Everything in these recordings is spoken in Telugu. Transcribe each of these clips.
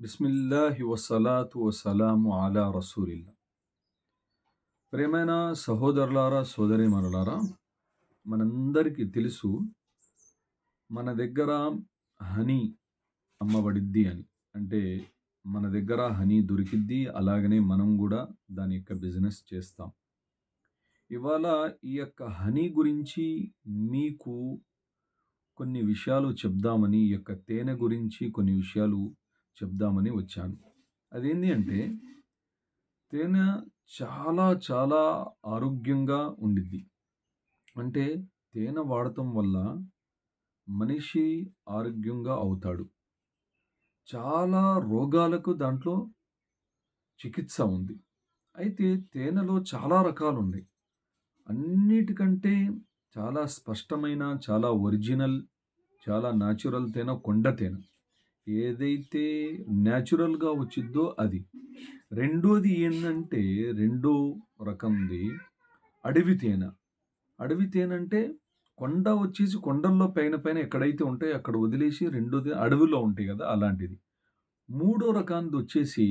బిస్మిల్లాహి వసలాతు వసలాము అలా రసూలిల్లా. ప్రేమైన సహోదరులారా సోదరిమరులారా మనందరికీ తెలుసు మన దగ్గర హనీ అమ్మబడిద్ది అని. అంటే మన దగ్గర హనీ దొరికిద్ది అలాగనే మనం కూడా దాని యొక్క బిజినెస్ చేస్తాం. ఇవాళ ఈ యొక్క హనీ గురించి మీకు కొన్ని విషయాలు చెప్దామని ఈ యొక్క తేనె గురించి కొన్ని విషయాలు చెప్దామని వచ్చాను. అదేంటి అంటే తేనె చాలా చాలా ఆరోగ్యంగా ఉండిద్ది. అంటే తేనె వాడటం వల్ల మనిషి ఆరోగ్యంగా అవుతాడు. చాలా రోగాలకు దాంట్లో చికిత్స ఉంది. అయితే తేనెలో చాలా రకాలు ఉన్నాయి అన్నిటికంటే చాలా స్పష్టమైన చాలా ఒరిజినల్ చాలా న్యాచురల్ తేనె కొండ తేనె. ఏదైతే న్యాచురల్గా వచ్చిద్దో అది. రెండోది ఏంటంటే రెండో రకంది అడవి తేనె. అడవి తేనె అంటే కొండ వచ్చేసి కొండల్లో పైన పైన ఎక్కడైతే ఉంటాయో అక్కడ వదిలేసి రెండోది అడవిలో ఉంటాయి కదా అలాంటిది. మూడో రకానికి వచ్చేసి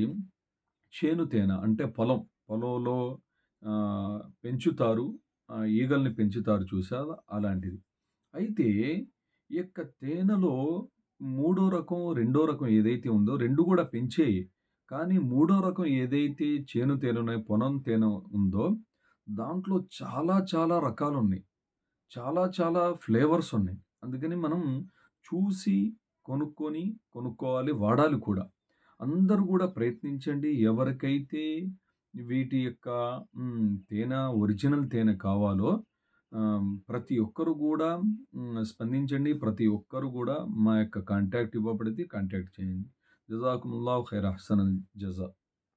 చేను తేనె అంటే పొలం. పొలంలో పెంచుతారు. ఈగల్ని పెంచుతారు చూసా అలాంటిది. అయితే ఈ యొక్క తేనెలో మూడో రకం రెండో రకం ఏదైతే ఉందో రెండు కూడా పెంచే కానీ మూడో రకం ఏదైతే చేను తేనె పొనం తేనె ఉందో దాంట్లో చాలా చాలా రకాలు ఉన్నాయి చాలా చాలా ఫ్లేవర్స్ ఉన్నాయి. అందుకని మనం చూసి కొనుక్కొని కొనుక్కోవాలి వాడాలి కూడా. అందరూ కూడా ప్రయత్నించండి. ఎవరికైతే వీటి యొక్క తేనె ఒరిజినల్ తేనె కావాలో ప్రతి ఒక్కరు కూడా స్పందించండి. ప్రతి ఒక్కరు కూడా మా యొక్క కాంటాక్ట్ ఇవ్వబడితే కాంటాక్ట్ చేయండి. జజాకుముల్లా ఖైర్. అహ్సన్ జజా.